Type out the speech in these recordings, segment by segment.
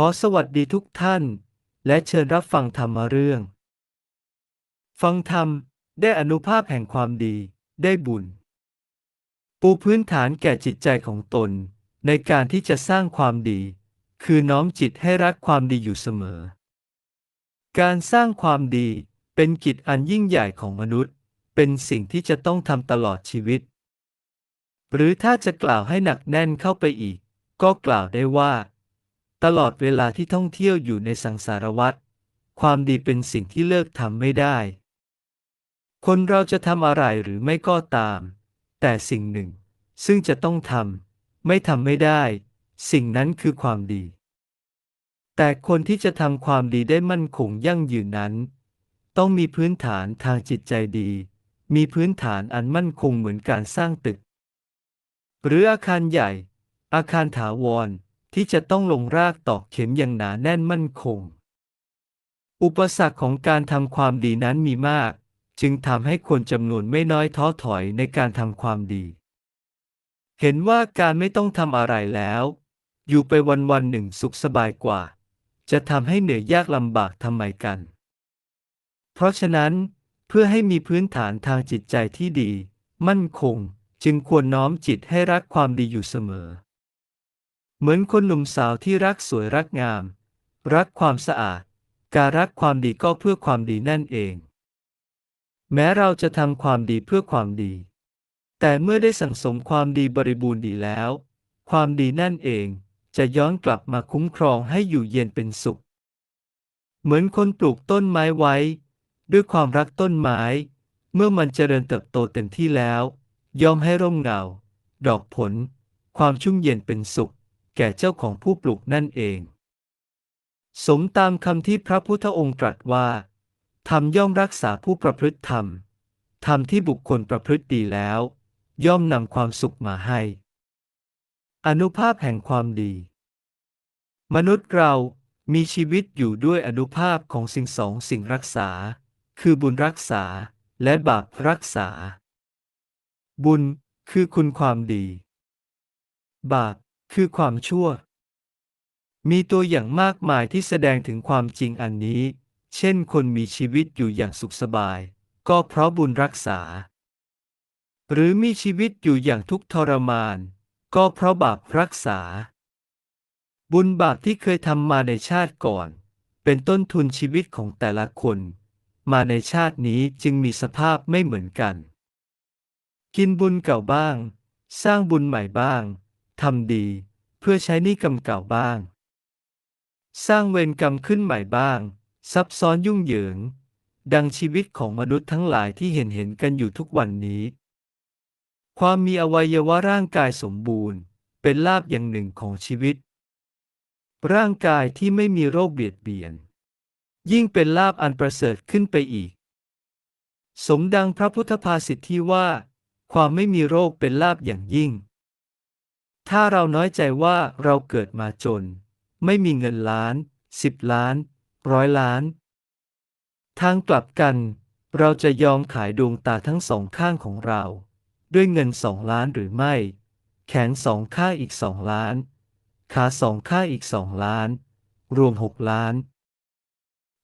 ขอสวัสดีทุกท่าน และเชิญรับฟังธรรมเรื่อง ฟังธรรมได้อนุภาพแห่งความดี ได้บุญ ปูพื้นฐานแก่จิตใจของตน ในการที่จะสร้างความดี คือน้อมจิตให้รักความดีอยู่เสมอ การสร้างความดีเป็นกิจอันยิ่งใหญ่ของมนุษย์ เป็นสิ่งที่จะต้องทำตลอดชีวิต หรือถ้าจะกล่าวให้หนักแน่นเข้าไปอีก ก็กล่าวได้ว่า ตลอดเวลาที่ท่องเที่ยวอยู่ในสังสารวัฏความดีเป็นสิ่งที่เลิกทำไม่ได้ คนเราจะทำอะไรหรือไม่ก็ตาม แต่สิ่งหนึ่ง ซึ่งจะต้องทำไม่ทำไม่ได้ สิ่งนั้นคือความดี แต่คนที่จะทำความดีได้มั่นคงยั่งยืนนั้น ต้องมีพื้นฐานทางจิตใจดี มีพื้นฐานอันมั่นคงเหมือนการสร้างตึก หรืออาคารใหญ่ อาคารถาวร ที่จะต้องลงรากตอกเข็มอย่างหนาแน่นมั่นคง อุปสรรคของการทำความดีนั้นมีมาก จึงทำให้คนจำนวนไม่น้อยท้อถอยในการทำความดี เห็นว่าการไม่ต้องทำอะไรแล้ว อยู่ไปวันวันๆหนึ่งสุขสบายกว่า จะทำให้เหนื่อยยากลำบากทำไมกัน เพราะฉะนั้นเพื่อให้มีพื้นฐานทางจิตใจที่ดี มั่นคง จึงควรน้อมจิตให้รักความดีอยู่เสมอ เหมือนคนหนุ่มสาวที่รักสวยรักงาม รักความสะอาด การรักความดีก็เพื่อความดีนั่นเอง แม้เราจะทำความดีเพื่อความดี แต่เมื่อได้สั่งสมความดีบริบูรณ์ดีแล้ว ความดีนั่นเองจะย้อนกลับมาคุ้มครองให้อยู่เย็นเป็นสุข เหมือนคนปลูกต้นไม้ไว้ ด้วยความรักต้นไม้ เมื่อมันเจริญเติบโตเต็มที่แล้ว ย่อมให้ร่มเงา ดอกผล ความชุ่มเย็นเป็นสุข แก่เจ้าของผู้ปลูกนั่นเอง สมตามคำที่พระพุทธองค์ตรัสว่าธรรมย่อมรักษาผู้ประพฤติธรรมธรรมที่บุคคลประพฤติดีแล้ว ย่อมนำความสุขมาให้ อนุภาพแห่งความดี มนุษย์เรามีชีวิตอยู่ด้วยอนุภาพของสิ่งสองสิ่งรักษา คือบุญรักษาและบาปรักษา บุญคือคุณความดี บาป คือความชั่ว มีตัวอย่างมากมายที่แสดงถึงความจริงอันนี้ เช่นคนมีชีวิตอยู่อย่างสุขสบาย ก็เพราะบุญรักษา หรือมีชีวิตอยู่อย่างทุกข์ทรมาน ก็เพราะบาปรักษา บุญบาปที่เคยทำมาในชาติก่อน เป็นต้นทุนชีวิตของแต่ละคน มาในชาตินี้จึงมีสภาพไม่เหมือนกัน กินบุญเก่าบ้าง สร้างบุญใหม่บ้าง ทำดี เพื่อใช้หนี้กรรมเก่าบ้าง สร้างเวรกรรมขึ้นใหม่บ้าง ซับซ้อนยุ่งเหยิง ดังชีวิตของมนุษย์ทั้งหลายที่เห็นเห็นกันอยู่ทุกวันนี้ ความมีอวัยวะร่างกายสมบูรณ์ เป็นลาภอย่างหนึ่งของชีวิต ร่างกายที่ไม่มีโรคเบียดเบียน ยิ่งเป็นลาภอันประเสริฐขึ้นไปอีก สมดังพระพุทธภาษิตที่ว่า ความไม่มีโรคเป็นลาภอย่างยิ่ง ถ้าเราน้อยใจว่าเราเกิดมาจน ไม่มีเงินล้านสิบล้าน ร้อยล้าน ทางกลับกัน เราจะยอมขายดวงตาทั้งสองข้างของเรา ด้วยเงินสองล้านหรือไม่ แขนสองข้างอีกสองล้าน ขาสองข้างอีกสองล้าน รวมหกล้าน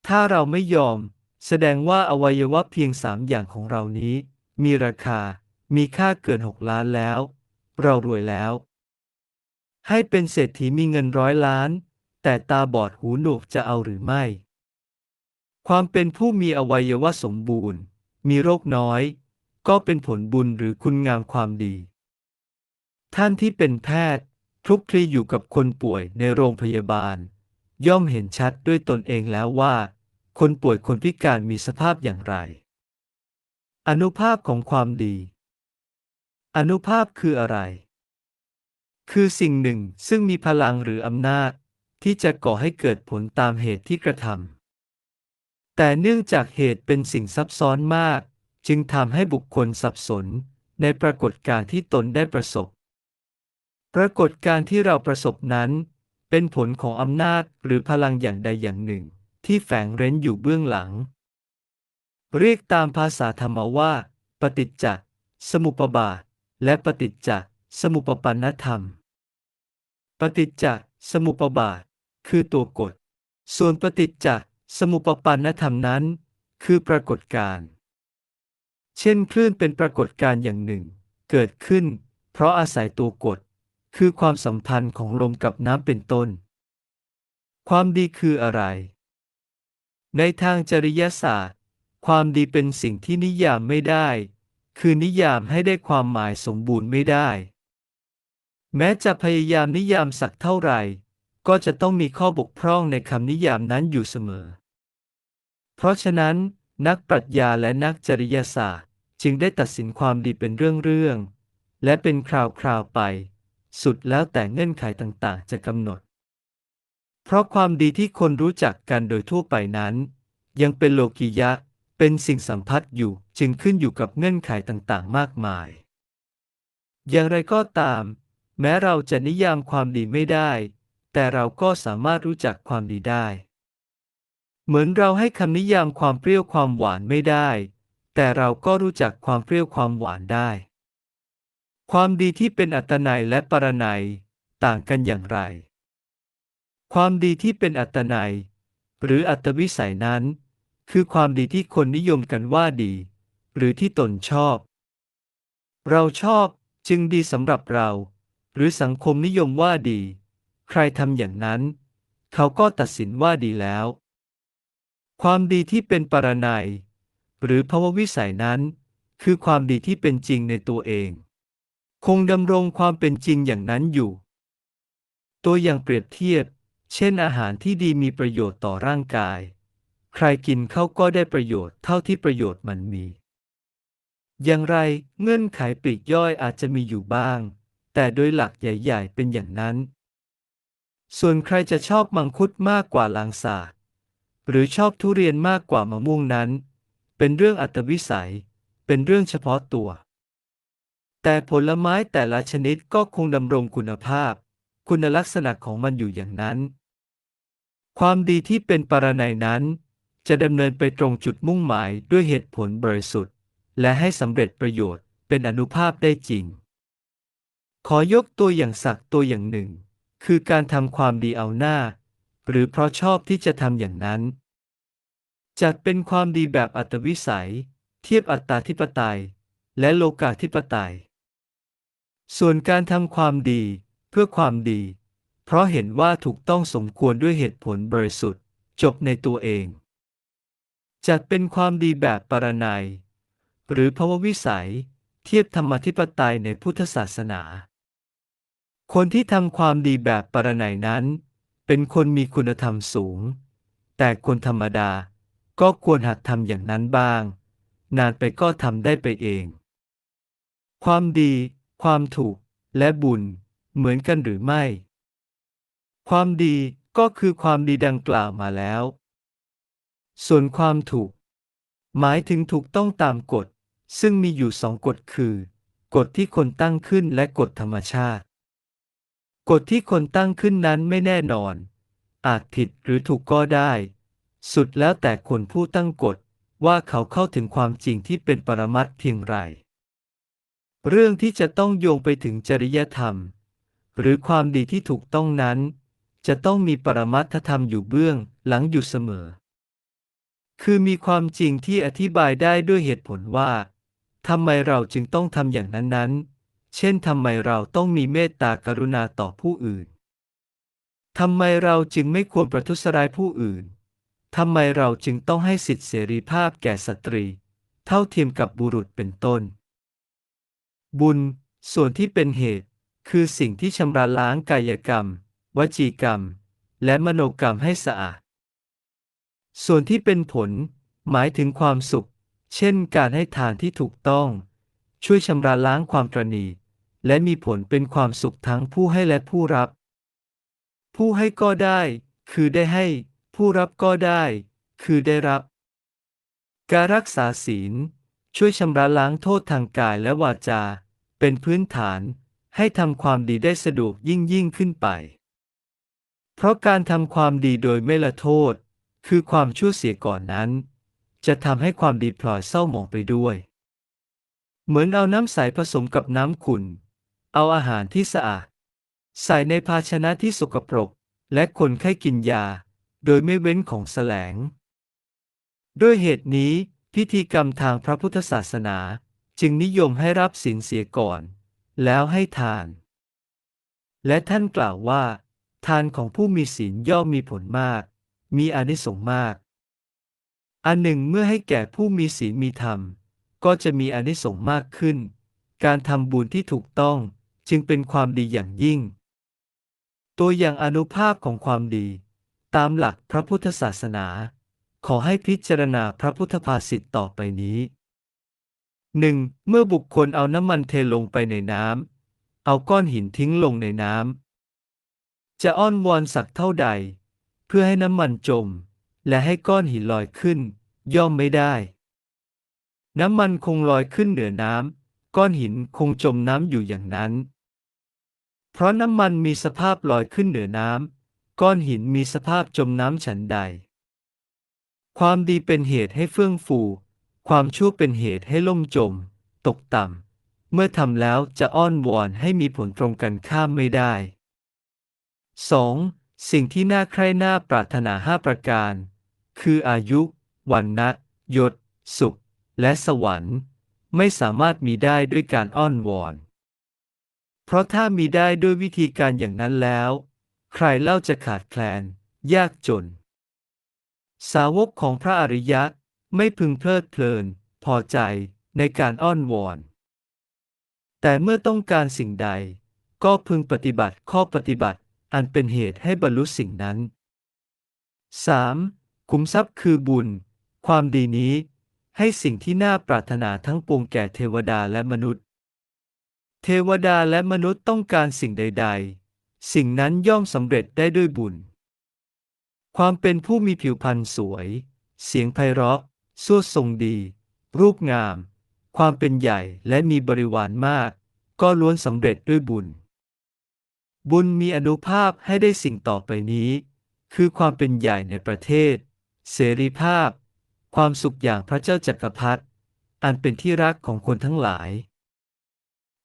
ถ้าเราไม่ยอม แสดงว่าอวัยวะเพียงสามอย่างของเรานี้ มีราคา มีค่าเกินหกล้านแล้ว เรารวยแล้ว ให้เป็นเศรษฐีมีเงินร้อยล้าน แต่ตาบอดหูหนวกจะเอาหรือไม่ ความเป็นผู้มีอวัยวะสมบูรณ์ มีโรคน้อย ก็เป็นผลบุญหรือคุณงามความดี ท่านที่เป็นแพทย์คลุกคลีอยู่กับคนป่วยในโรงพยาบาล ย่อมเห็นชัดด้วยตนเองแล้วว่า คนป่วยคนพิการมีสภาพอย่างไร อนุภาพของความดี อนุภาพคืออะไร คือสิ่งหนึ่งซึ่งมีพลังหรืออำนาจ ที่จะก่อให้เกิดผลตามเหตุที่กระทำแต่เนื่องจากเหตุเป็นสิ่งซับซ้อนมาก จึงทำให้บุคคลสับสนในปรากฏการณ์ที่ตนได้ประสบ ปรากฏการณ์ที่เราประสบนั้น เป็นผลของอำนาจหรือพลังอย่างใดอย่างหนึ่ง ที่แฝงเร้นอยู่เบื้องหลัง เรียกตามภาษาธรรมว่า ปฏิจจสมุปบาท และปฏิจจ สมุปปนธรรม ปฏิจจสมุปบาท คือตัวกฎ ส่วนปฏิจจสมุปปนธรรมนั้น คือปรากฏการณ์เช่นคลื่นเป็นปรากฏการณ์อย่างหนึ่ง เกิดขึ้น เพราะอาศัยตัวกฎ คือความสัมพันธ์ของลมกับน้ำเป็นต้น ความดีคืออะไร ในทางจริยศาสตร์ ความดีเป็นสิ่งที่นิยามไม่ได้ คือนิยามให้ได้ความหมายสมบูรณ์ไม่ได้ แม้จะพยายามนิยามสักเท่าไหร่ ก็จะต้องมีข้อบกพร่องในคำนิยามนั้นอยู่เสมอ เพราะฉะนั้น นักปรัชญาและนักจริยศาสตร์ จึงได้ตัดสินความดีเป็นเรื่องๆ และเป็นคราวๆไป สุดแล้วแต่เงื่อนไขต่างๆ จะกำหนด เพราะความดีที่คนรู้จักกันโดยทั่วไปนั้น ยังเป็นโลกิยะ เป็นสิ่งสัมพัทธ์อยู่จึงขึ้นอยู่กับเงื่อนไขต่างๆ มากมาย อย่างไรก็ตาม แม้เราจะนิยามความดีไม่ได้ แต่เราก็สามารถรู้จักความดีได้ เหมือนเราให้คำนิยามความเปรี้ยวความหวานไม่ได้ แต่เราก็รู้จักความเปรี้ยวความหวานได้ ความดีที่เป็นอัตนัยและปรนัย ต่างกันอย่างไร ความดีที่เป็นอัตนัย หรืออัตวิสัยนั้น คือความดีที่คนนิยมกันว่าดี หรือที่ตนชอบ เราชอบจึงดีสำหรับเรา หรือสังคมนิยมว่าดี ใครทำอย่างนั้น เขาก็ตัดสินว่าดีแล้ว ความดีที่เป็นปรนัย หรือภววิสัยนั้น คือความดีที่เป็นจริงในตัวเอง คงดำรงความเป็นจริงอย่างนั้นอยู่ ตัวอย่างเปรียบเทียบ เช่นอาหารที่ดีมีประโยชน์ต่อร่างกาย ใครกินเข้าก็ได้ประโยชน์เท่าที่ประโยชน์มันมี อย่างไรเงื่อนไขปลีกย่อยอาจจะมีอยู่บ้าง แต่โดยหลักใหญ่ๆ เป็นอย่างนั้น ส่วนใครจะชอบมังคุดมากกว่าลางสาดหรือชอบทุเรียนมากกว่ามะม่วงนั้น เป็นเรื่องอัตวิสัย เป็นเรื่องเฉพาะตัว แต่ผลไม้แต่ละชนิดก็คงดำรงคุณภาพ คุณลักษณะของมันอยู่อย่างนั้น ความดีที่เป็นปรนัยนั้น จะดำเนินไปตรงจุดมุ่งหมายด้วยเหตุผลบริสุทธิ์ และให้สำเร็จประโยชน์เป็นอนุภาพได้จริง ขอยกตัวอย่างสักตัวอย่างหนึ่ง คือการทำความดีเอาหน้า หรือเพราะชอบที่จะทำอย่างนั้น จัดเป็นความดีแบบอัตวิสัย เทียบอัตตาธิปไตย และโลกาธิปไตย ส่วนการทำความดีเพื่อความดี เพราะเห็นว่าถูกต้องสมควรด้วยเหตุผลบริสุทธิ์ จบในตัวเอง จัดเป็นความดีแบบปรนัย หรือภววิสัย เทียบธรรมธิปไตยในพุทธศาสนา คนที่ทำความดีแบบปรนัยนั้น เป็นคนมีคุณธรรมสูง แต่คนธรรมดาก็ควรหัดทำอย่างนั้นบ้าง นานไปก็ทำได้ไปเอง ความดี ความถูก และบุญ เหมือนกันหรือไม่ ความดีก็คือความดีดังกล่าวมาแล้ว ส่วนความถูก หมายถึงถูกต้องตามกฎ ซึ่งมีอยู่สองกฎคือ กฎที่คนตั้งขึ้นและกฎธรรมชาติ กฎที่คนตั้งขึ้นนั้นไม่แน่นอน อาจผิดหรือถูกก็ได้ สุดแล้วแต่คนผู้ตั้งกฎว่าเขาเข้าถึงความจริงที่เป็นปรมัตถ์เพียงไร เรื่องที่จะต้องโยงไปถึงจริยธรรม หรือความดีที่ถูกต้องนั้น จะต้องมีปรมัตถธรรมอยู่เบื้องหลังอยู่เสมอ คือมีความจริงที่อธิบายได้ด้วยเหตุผลว่าทำไมเราจึงต้องทำอย่างนั้นๆ เช่นทำไมเราต้องมีเมตตากรุณาต่อผู้อื่น ทำไมเราจึงไม่ควรประทุษร้ายผู้อื่น ทำไมเราจึงต้องให้สิทธิเสรีภาพแก่สตรี เท่าเทียมกับบุรุษเป็นต้น บุญ ส่วนที่เป็นเหตุ คือสิ่งที่ชำระล้างกายกรรม วจีกรรม และมโนกรรมให้สะอาด ส่วนที่เป็นผล หมายถึงความสุข เช่นการให้ทานที่ถูกต้อง ช่วยชำระล้างความตรณี และมีผลเป็นความสุขทั้งผู้ให้และผู้รับ ผู้ให้ก็ได้ คือได้ให้ ผู้รับก็ได้ คือได้รับ การรักษาศีล ช่วยชำระล้างโทษทางกายและวาจา เป็นพื้นฐาน ให้ทำความดีได้สะดวกยิ่งยิ่งขึ้นไป เพราะการทำความดีโดยไม่ละโทษ คือความชั่วเสียก่อนนั้น จะทำให้ความดีพลอยเศร้าหมองไปด้วย เหมือนเอาน้ำใสผสมกับน้ำขุ่น เอาอาหารที่สะอาด ใส่ในภาชนะที่สกปรก และคนไข้กินยา โดยไม่เว้นของแสลง ด้วยเหตุนี้ พิธีกรรมทางพระพุทธศาสนาจึงนิยมให้รับศีลเสียก่อน แล้วให้ทาน และท่านกล่าวว่า ทานของผู้มีศีลย่อมมีผลมาก มีอนิสงส์มาก อันหนึ่งเมื่อให้แก่ผู้มีศีลมีธรรม ก็จะมีอนิสงส์มากขึ้น การทำบุญที่ถูกต้อง จึงเป็นความดีอย่างยิ่ง ตัวอย่างอนุภาพของความดี ตามหลักพระพุทธศาสนา ขอให้พิจารณาพระพุทธภาษิตต่อไปนี้ 1. เมื่อบุคคลเอาน้ำมันเทลงไปในน้ำเอาก้อนหินทิ้งลงในน้ำจะอ้อนวอนสักเท่าใด เพื่อให้น้ำมันจม และให้ก้อนหินลอยขึ้น ย่อมไม่ได้ น้ำมันคงลอยขึ้นเหนือน้ำก้อนหินคงจมน้ำอยู่อย่างนั้น เพราะน้ำมันมีสภาพลอยขึ้นเหนือน้ำ ก้อนหินมีสภาพจมน้ำฉันใด ความดีเป็นเหตุให้เฟื่องฟู ความชั่วเป็นเหตุให้ล่มจม ตกต่ำ เมื่อทำแล้วจะอ้อนวอนให้มีผลตรงกันข้ามไม่ได้ 2. สิ่งที่น่าใคร่น่าปรารถนาห้าประการ คืออายุ วันนะยศ สุข และสวรรค์ ไม่สามารถมีได้ด้วยการอ้อนวอน เพราะถ้ามีได้ด้วยวิธีการอย่างนั้นแล้ว ใครเล่าจะขาดแคลน ยากจน สาวกของพระอริยะไม่พึงเพลิดเพลิน พอใจในการอ้อนวอน แต่เมื่อต้องการสิ่งใด ก็พึงปฏิบัติข้อปฏิบัติอันเป็นเหตุให้บรรลุสิ่งนั้น 3. คุ้มทรัพย์คือบุญ ความดีนี้ ให้สิ่งที่น่าปรารถนาทั้งปวงแก่เทวดาและมนุษย์ เทวดาและมนุษย์ต้องการสิ่งใด ๆ สิ่งนั้นย่อมสำเร็จได้ด้วยบุญ ความเป็นผู้มีผิวพรรณสวย เสียงไพเราะสวดทรงดี รูปงาม ความเป็นใหญ่และมีบริวารมาก ก็ล้วนสำเร็จด้วยบุญ บุญมีอนุภาพให้ได้สิ่งต่อไปนี้ คือความเป็นใหญ่ในประเทศ เสรีภาพ ความสุขอย่างพระเจ้าจักรพรรดิอันเป็นที่รักของคนทั้งหลาย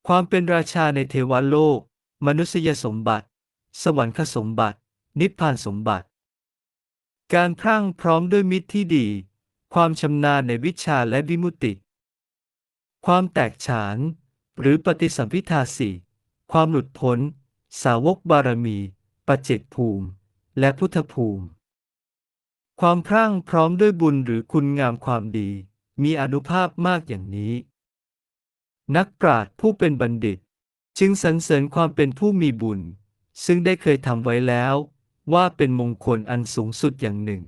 ความเป็นราชาในเทวโลก มนุษยสมบัติ สวรรคสมบัติ นิพพานสมบัติ การพรั่งพร้อมด้วยมิตรที่ดี ความชำนาญในวิชาและวิมุติ ความแตกฉาน หรือปฏิสัมพิทาสี่ความหลุดพ้น สาวกบารมี ปัจเจกภูมิ และพุทธภูมิ ความพรั่งพร้อมด้วยบุญหรือคุณงามความดี มีอนุภาพมากอย่างนี้ นักปราชญ์ผู้เป็นบัณฑิต จึงสรรเสริญความเป็นผู้มีบุญ ซึ่งได้เคยทำไว้แล้ว ว่าเป็นมงคลอันสูงสุดอย่างหนึ่ง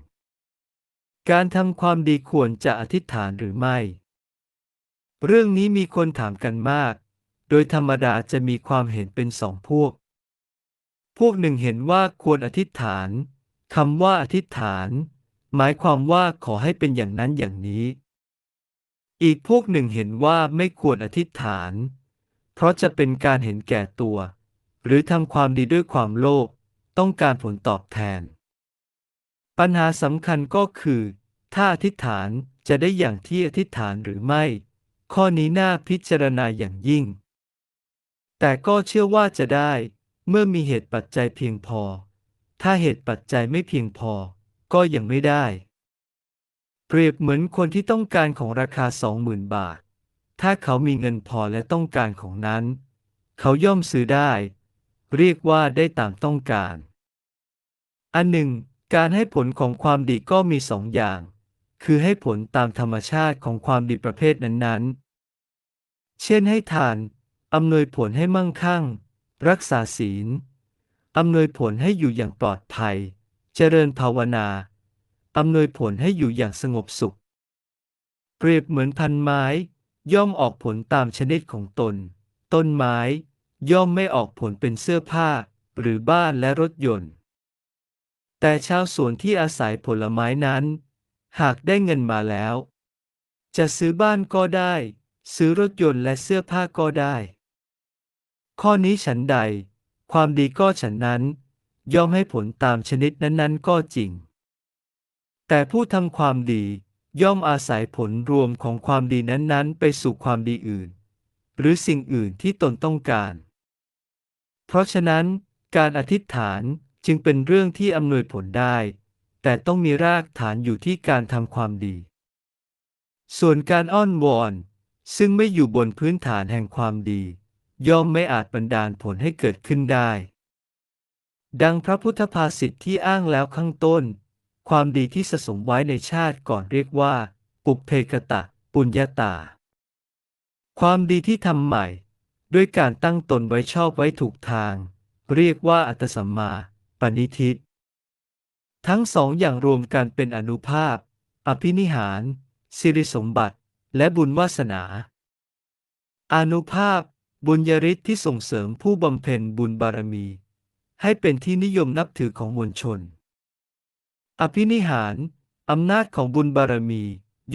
การทำความดีควรจะอธิษฐานหรือไม่ เรื่องนี้มีคนถามกันมาก โดยธรรมดาจะมีความเห็นเป็นสองพวก พวกหนึ่งเห็นว่าควรอธิษฐานคำว่าอธิษฐาน หมายความว่าขอให้เป็นอย่างนั้นอย่างนี้ อีกพวกหนึ่งเห็นว่าไม่ควรอธิษฐาน เพราะจะเป็นการเห็นแก่ตัว หรือทำความดีด้วยความโลภต้องการผลตอบแทน ปัญหาสำคัญก็คือ ถ้าอธิษฐานจะได้อย่างที่อธิษฐานหรือไม่ ข้อนี้น่าพิจารณาอย่างยิ่ง แต่ก็เชื่อว่าจะได้ เมื่อมีเหตุปัจจัยเพียงพอ ถ้าเหตุปัจจัยไม่เพียงพอ ก็ยังไม่ได้ เปรียบเหมือนคนที่ต้องการของราคาสองหมื่นบาท ถ้าเขามีเงินพอและต้องการของนั้น เขาย่อมซื้อได้ เรียกว่าได้ตามต้องการ อันหนึ่ง การให้ผลของความดีก็มีสองอย่าง คือให้ผลตามธรรมชาติของความดีประเภทนั้นๆ เช่นให้ทาน อำนวยผลให้มั่งคั่ง รักษาศีล อำนวยผลให้อยู่อย่างปลอดภัย เจริญภาวนา อำนวยผลให้อยู่อย่างสงบสุข เปรียบเหมือนพันไม้ ย่อมออกผลตามชนิดของตน ต้นไม้ ย่อมไม่ออกผลเป็นเสื้อผ้า หรือบ้านและรถยนต์ แต่ชาวสวนที่อาศัยผลไม้นั้น หากได้เงินมาแล้ว จะซื้อบ้านก็ได้ ซื้อรถยนต์และเสื้อผ้าก็ได้ ข้อนี้ฉันใด ความดีก็ฉันนั้น ย่อมให้ผลตามชนิดนั้นๆก็จริง แต่ผู้ทำความดีย่อมอาศัยผลรวมของความดีนั้นๆ ไปสู่ความดีอื่น หรือสิ่งอื่นที่ตนต้องการ เพราะฉะนั้น การอธิษฐานจึงเป็นเรื่องที่อำนวยผลได้ แต่ต้องมีรากฐานอยู่ที่การทำความดี ส่วนการอ้อนวอน ซึ่งไม่อยู่บนพื้นฐานแห่งความดี ย่อมไม่อาจบันดาลผลให้เกิดขึ้นได้ ดังพระพุทธภาษิตที่อ้างแล้วข้างต้น ความดีที่สะสมไว้ในชาติก่อนเรียกว่า ปุเพกตะ ปุญญาตา ความดีที่ทำใหม่ ด้วยการตั้งตนไว้ชอบไว้ถูกทาง เรียกว่าอัตสัมมาปณิทิทั้งสองอย่างรวมกันเป็นอนุภาพ อภินิหาร สิริสมบัติ และบุญวาสนา อนุภาพ บุญญาฤทธิ์ที่ส่งเสริมผู้บำเพ็ญบุญบารมี ให้เป็นที่นิยมนับถือของมวลชน อภินิหาร อำนาจของบุญบารมี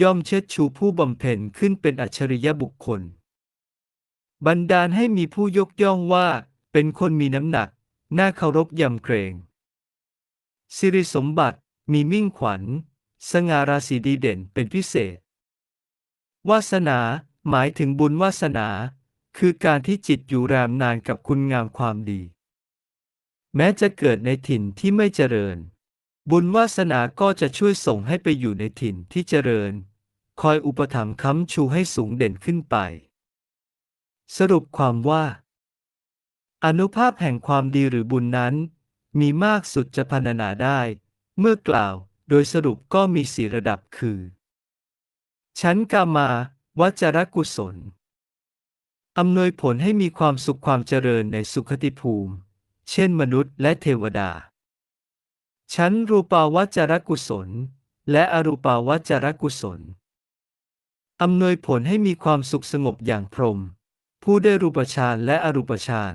ย่อมเชิดชูผู้บำเพ็ญขึ้นเป็นอัจฉริยบุคคล บันดาลให้มีผู้ยกย่องว่า เป็นคนมีน้ำหนัก น่าเคารพยำเกรง สิริสมบัติ มีมิ่งขวัญ สง่าราศีดีเด่นเป็นพิเศษ วาสนา หมายถึงบุญวาสนา คือการที่จิตอยู่แรมนานกับคุณงามความดี แม้จะเกิดในถิ่นที่ไม่เจริญ บุญวาสนาก็จะช่วยส่งให้ไปอยู่ในถิ่นที่เจริญ คอยอุปถัมภ์ค้ำชูให้สูงเด่นขึ้นไป สรุปความว่า อนุภาพแห่งความดีหรือบุญนั้น มีมากสุดจะพรรณนาได้ เมื่อกล่าวโดยสรุปก็มีสี่ระดับคือ ชั้นกามาวจรกุศล อำนวยผลให้มีความสุขความเจริญในสุขติภูมิ เช่นมนุษย์และเทวดา ชั้นรูปาวจรกุศล และอรูปาวจรกุศลอำนวยผลให้มีความสุขสงบอย่างพรม ผู้ได้รูปฌานและอรูปฌาน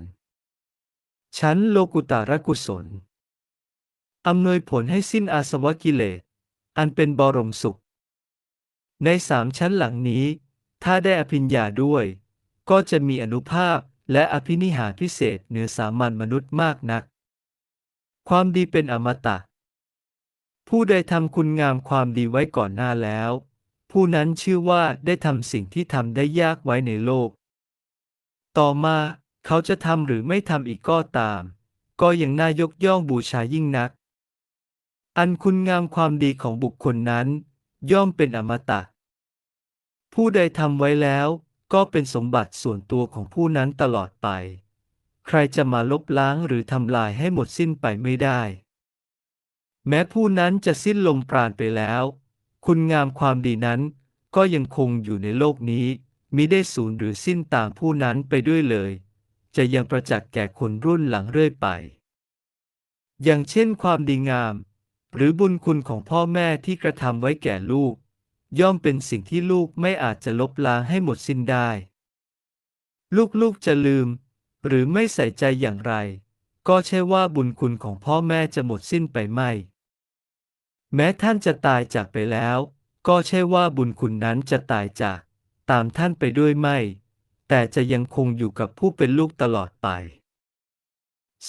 ชั้นโลกุตารกุศลอำนวยผลให้สิ้นอาสวะกิเลส อันเป็นบรมสุข ในสามชั้นหลังนี้ ถ้าได้อภิญญาด้วย ก็จะมีอนุภาพและอภินิหารพิเศษเหนือสามัญมนุษย์มากนัก ความดีเป็นอมตะ ผู้ใดทำคุณงามความดีไว้ก่อนหน้าแล้ว ผู้นั้นชื่อว่าได้ทำสิ่งที่ทำได้ยากไว้ในโลก ต่อมาเขาจะทำหรือไม่ทำอีกก็ตาม ก็ยังน่ายกย่องบูชายิ่งนัก อันคุณงามความดีของบุคคลนั้น ย่อมเป็นอมตะ ผู้ใดทำไว้แล้ว ก็เป็นสมบัติส่วนตัวของผู้นั้นตลอดไป ใครจะมาลบล้างหรือทำลายให้หมดสิ้นไปไม่ได้ แม้ผู้นั้นจะสิ้นลมปราณไปแล้ว คุณงามความดีนั้น ก็ยังคงอยู่ในโลกนี้มิได้สูญหรือสิ้นตามผู้นั้นไปด้วยเลย จะยังประจักษ์แก่คนรุ่นหลังเรื่อยไป อย่างเช่นความดีงาม หรือบุญคุณของพ่อแม่ที่กระทำไว้แก่ลูก ย่อมเป็นสิ่งที่ลูกไม่อาจจะลบล้างให้หมดสิ้นได้ ลูกๆจะลืม หรือไม่ใส่ใจอย่างไร ก็ใช่ว่าบุญคุณของพ่อแม่จะหมดสิ้นไปไม่ แม้ท่านจะตายจากไปแล้ว ก็ใช่ว่าบุญคุณนั้นจะตายจาก ตามท่านไปด้วยไม่ แต่จะยังคงอยู่กับผู้เป็นลูกตลอดไป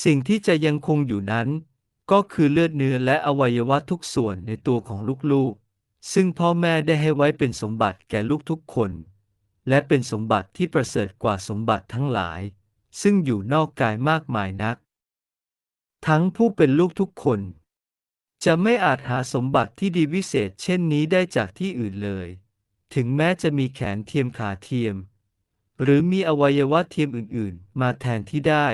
สิ่งที่จะยังคงอยู่นั้น ก็คือเลือดเนื้อและอวัยวะทุกส่วนในตัวของลูกๆ ซึ่งพ่อแม่ได้ให้ไว้เป็นสมบัติแก่ลูกทุกคน และเป็นสมบัติที่ประเสริฐกว่าสมบัติทั้งหลาย ซึ่งอยู่นอกกายมากมายนัก ทั้งผู้เป็นลูกทุกคน จะไม่อาจหาสมบัติที่ดีวิเศษเช่นนี้ได้จากที่อื่นเลย ถึงแม้จะมีแขนเทียมขาเทียม หรือมีอวัยวะเทียมอื่นๆ มาแทนที่ได้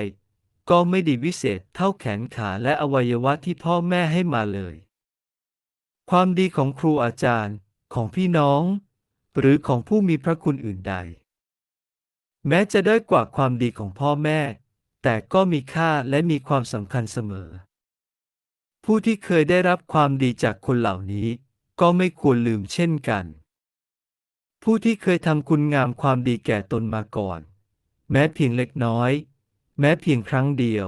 ก็ไม่ดีวิเศษเท่าแขนขาและอวัยวะที่พ่อแม่ให้มาเลย ความดีของครูอาจารย์ของพี่น้อง หรือของผู้มีพระคุณอื่นใด แม้จะด้อยกว่าความดีของพ่อแม่ แต่ก็มีค่าและมีความสำคัญเสมอ ผู้ที่เคยได้รับความดีจากคนเหล่านี้ ก็ไม่ควรลืมเช่นกัน ผู้ที่เคยทำคุณงามความดีแก่ตนมาก่อน แม้เพียงเล็กน้อย แม้เพียงครั้งเดียว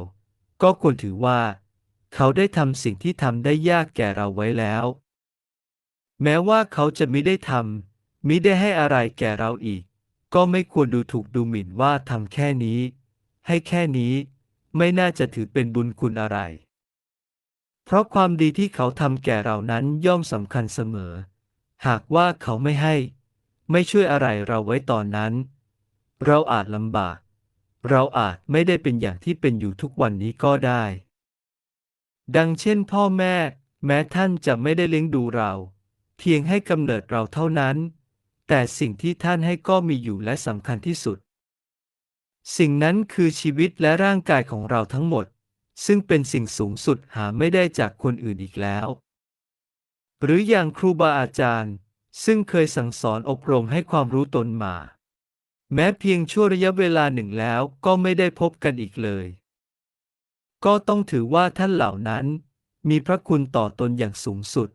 ก็ควรถือว่า เขาได้ทำสิ่งที่ทำได้ยากแก่เราไว้แล้ว แม้ว่าเขาจะมิได้ทำมิได้ให้อะไรแก่เราอีก ก็ไม่ควรดูถูกดูหมิ่นว่าทำแค่นี้ ให้แค่นี้ ไม่น่าจะถือเป็นบุญคุณอะไร เพราะความดีที่เขาทำแก่เรานั้นย่อมสำคัญเสมอ หากว่าเขาไม่ให้ ไม่ช่วยอะไรเราไว้ตอนนั้น เราอาจลำบาก เราอาจไม่ได้เป็นอย่างที่เป็นอยู่ทุกวันนี้ก็ได้ ดังเช่นพ่อแม่ แม้ท่านจะไม่ได้เลี้ยงดูเรา เพียงให้กำเนิดเราเท่านั้น แต่สิ่งที่ท่านให้ก็มีอยู่และสำคัญที่สุด สิ่งนั้นคือชีวิตและร่างกายของเราทั้งหมด ซึ่งเป็นสิ่งสูงสุดหาไม่ได้จากคนอื่นอีกแล้ว หรืออย่างครูบาอาจารย์ ซึ่งเคยสั่งสอนอบรมให้ความรู้ตนมา แม้เพียงชั่วระยะเวลาหนึ่งแล้วก็ไม่ได้พบกันอีกเลย ก็ต้องถือว่าท่านเหล่านั้น มีพระคุณต่อตนอย่างสูงสุด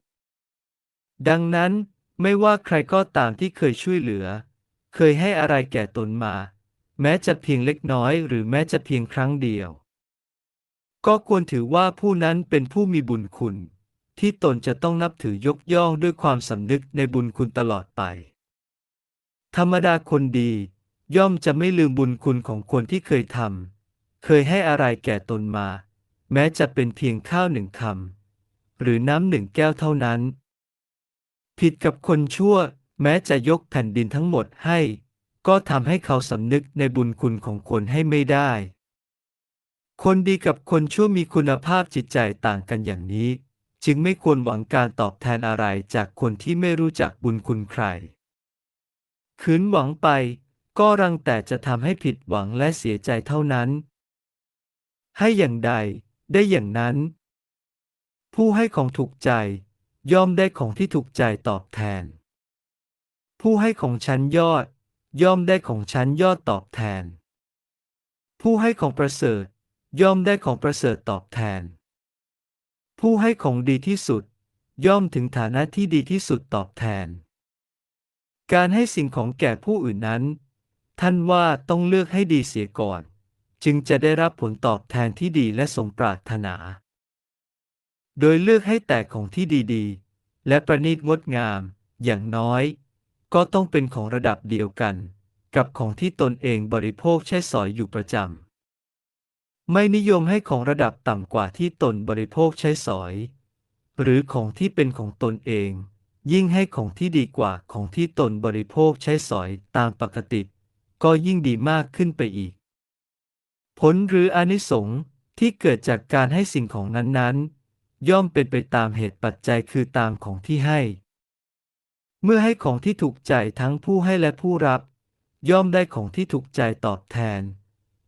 ดังนั้น ไม่ว่าใครก็ตามที่เคยช่วยเหลือ เคยให้อะไรแก่ตนมา แม้จะเพียงเล็กน้อยหรือแม้จะเพียงครั้งเดียว ก็ควรถือว่าผู้นั้นเป็นผู้มีบุญคุณ ที่ตนจะต้องนับถือยกย่องด้วยความสำนึกในบุญคุณตลอดไป ธรรมดาคนดี ย่อมจะไม่ลืมบุญคุณของคนที่เคยทำเคยให้อะไรแก่ตนมา แม้จะเป็นเพียงข้าวหนึ่งคำหรือน้ำหนึ่งแก้วเท่านั้น ผิดกับคนชั่ว แม้จะยกแผ่นดินทั้งหมดให้ ก็ทำให้เขาสำนึกในบุญคุณของคนให้ไม่ได้ คนดีกับคนชั่วมีคุณภาพจิตใจต่างกันอย่างนี้ จึงไม่ควรหวังการตอบแทนอะไรจากคนที่ไม่รู้จักบุญคุณใครคืนหวังไป ก็รังแต่จะทำให้ผิดหวังและเสียใจเท่านั้น ให้อย่างใด ได้อย่างนั้น ผู้ให้ของถูกใจ ย่อมได้ของที่ถูกใจตอบแทน ผู้ให้ของชั้นยอด ย่อมได้ของชั้นยอดตอบแทน ผู้ให้ของประเสริฐ ย่อมได้ของประเสริฐตอบแทน ผู้ให้ของดีที่สุด ย่อมถึงฐานะที่ดีที่สุดตอบแทน การให้สิ่งของแก่ผู้อื่นนั้น ท่านว่าต้องเลือกให้ดีเสียก่อน จึงจะได้รับผลตอบแทนที่ดีและสมปรารถนา โดยเลือกให้แต่ของที่ดีๆ และประณีตงดงาม อย่างน้อย ก็ต้องเป็นของระดับเดียวกัน กับของที่ตนเองบริโภคใช้สอยอยู่ประจำ ไม่นิยมให้ของระดับต่ำกว่าที่ตนบริโภคใช้สอย หรือของที่เป็นของตนเอง ยิ่งให้ของที่ดีกว่าของที่ตนบริโภคใช้สอยตามปกติ ก็ยิ่งดีมากขึ้นไปอีก ผลหรืออนิสงส์ที่เกิดจากการให้สิ่งของนั้นๆ ย่อมเป็นไปตามเหตุปัจจัยคือตามของที่ให้ เมื่อให้ของที่ถูกใจทั้งผู้ให้และผู้รับ ย่อมได้ของที่ถูกใจตอบแทน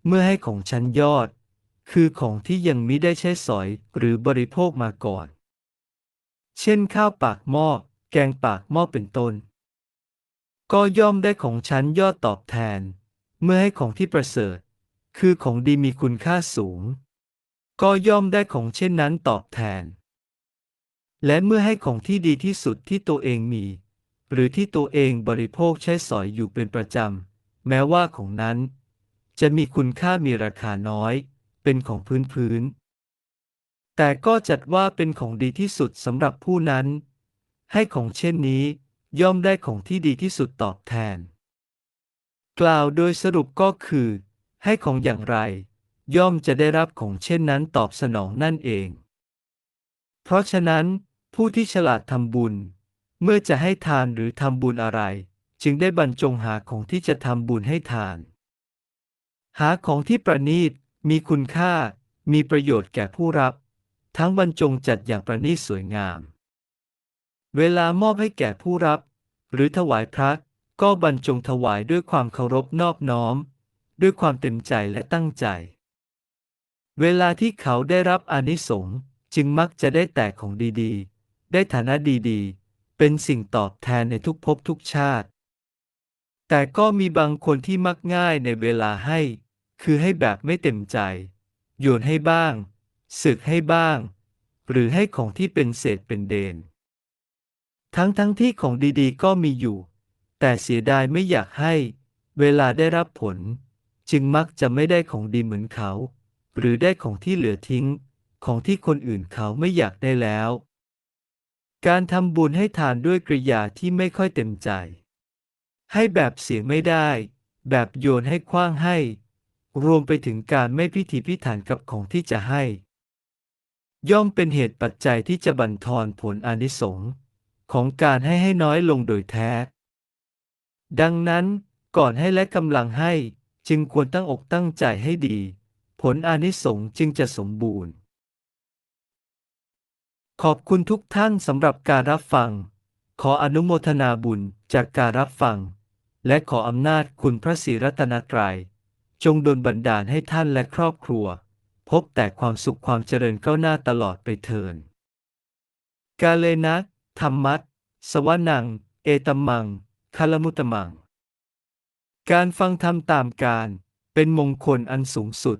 เมื่อให้ของชั้นยอด คือของที่ยังมิได้ใช้สอยหรือบริโภคมาก่อน เช่นข้าวปากหม้อ แกงปากหม้อเป็นต้น ก็ย่อมได้ของชั้นยอดตอบแทน เมื่อให้ของที่ประเสริฐ คือของดีมีคุณค่าสูง ก็ย่อมได้ของเช่นนั้นตอบแทน และเมื่อให้ของที่ดีที่สุดที่ตัวเองมี หรือที่ตัวเองบริโภคใช้สอยอยู่เป็นประจำ แม้ว่าของนั้น จะมีคุณค่ามีราคาน้อย เป็นของพื้นพื้นๆแต่ก็จัดว่าเป็นของดีที่สุดสำหรับผู้นั้น ให้ของเช่นนี้ย่อมได้ของที่ดีที่สุดตอบแทน กล่าวโดยสรุปก็คือ ให้ของอย่างไร ย่อมจะได้รับของเช่นนั้นตอบสนองนั่นเอง เพราะฉะนั้น ผู้ที่ฉลาดทำบุญ เมื่อจะให้ทานหรือทำบุญอะไร จึงได้บรรจงหาของที่จะทำบุญให้ทาน หาของที่ประณีต มีคุณค่า มีประโยชน์แก่ผู้รับ ทั้งบรรจงจัดอย่างประณีตสวยงาม เวลามอบให้แก่ผู้รับ หรือถวายพระก็บรรจงถวายด้วยความเคารพนอบน้อม ด้วยความเต็มใจและตั้งใจ เวลาที่เขาได้รับอานิสงส์จึงมักจะได้แต่ของดีๆ ได้ฐานะดีๆ เป็นสิ่งตอบแทนในทุกภพทุกชาติ แต่ก็มีบางคนที่มักง่ายในเวลาให้ คือให้แบบไม่เต็มใจ โยนให้บ้าง สึกให้บ้าง หรือให้ของที่เป็นเศษเป็นเดน ทั้งทั้งที่ของดีๆ ก็มีอยู่ แต่เสียดายไม่อยากให้ เวลาได้รับผล จึงมักจะไม่ได้ของดีเหมือนเขา หรือได้ของที่เหลือทิ้ง ของที่คนอื่นเขาไม่อยากได้แล้ว การทำบุญให้ทานด้วยกริยาที่ไม่ค่อยเต็มใจ ให้แบบเสียไม่ได้ แบบโยนให้คว้างให้ รวมไปถึงการไม่พิถีพิถันกับของที่จะให้ ย่อมเป็นเหตุปัจจัยที่จะบั่นทอนผลอนิสงส์ของการให้ให้น้อยลงโดยแท้ ดังนั้นก่อนให้และกำลังให้จึงควรตั้งอกตั้งใจให้ดี ผลอานิสงส์จึงจะสมบูรณ์ ขอบคุณทุกท่านสำหรับการรับฟัง ขออนุโมทนาบุญจากการรับฟัง และขออำนาจคุณพระศรีรัตนตรัย จงดลบันดาลให้ท่านและครอบครัว พบแต่ความสุขความเจริญก้าวหน้าตลอดไปเทินกาเลนะธรรมัตสวนัง เอตมังคลมุตมัง การฟังธรรมตามการ เป็นมงคลอันสูงสุด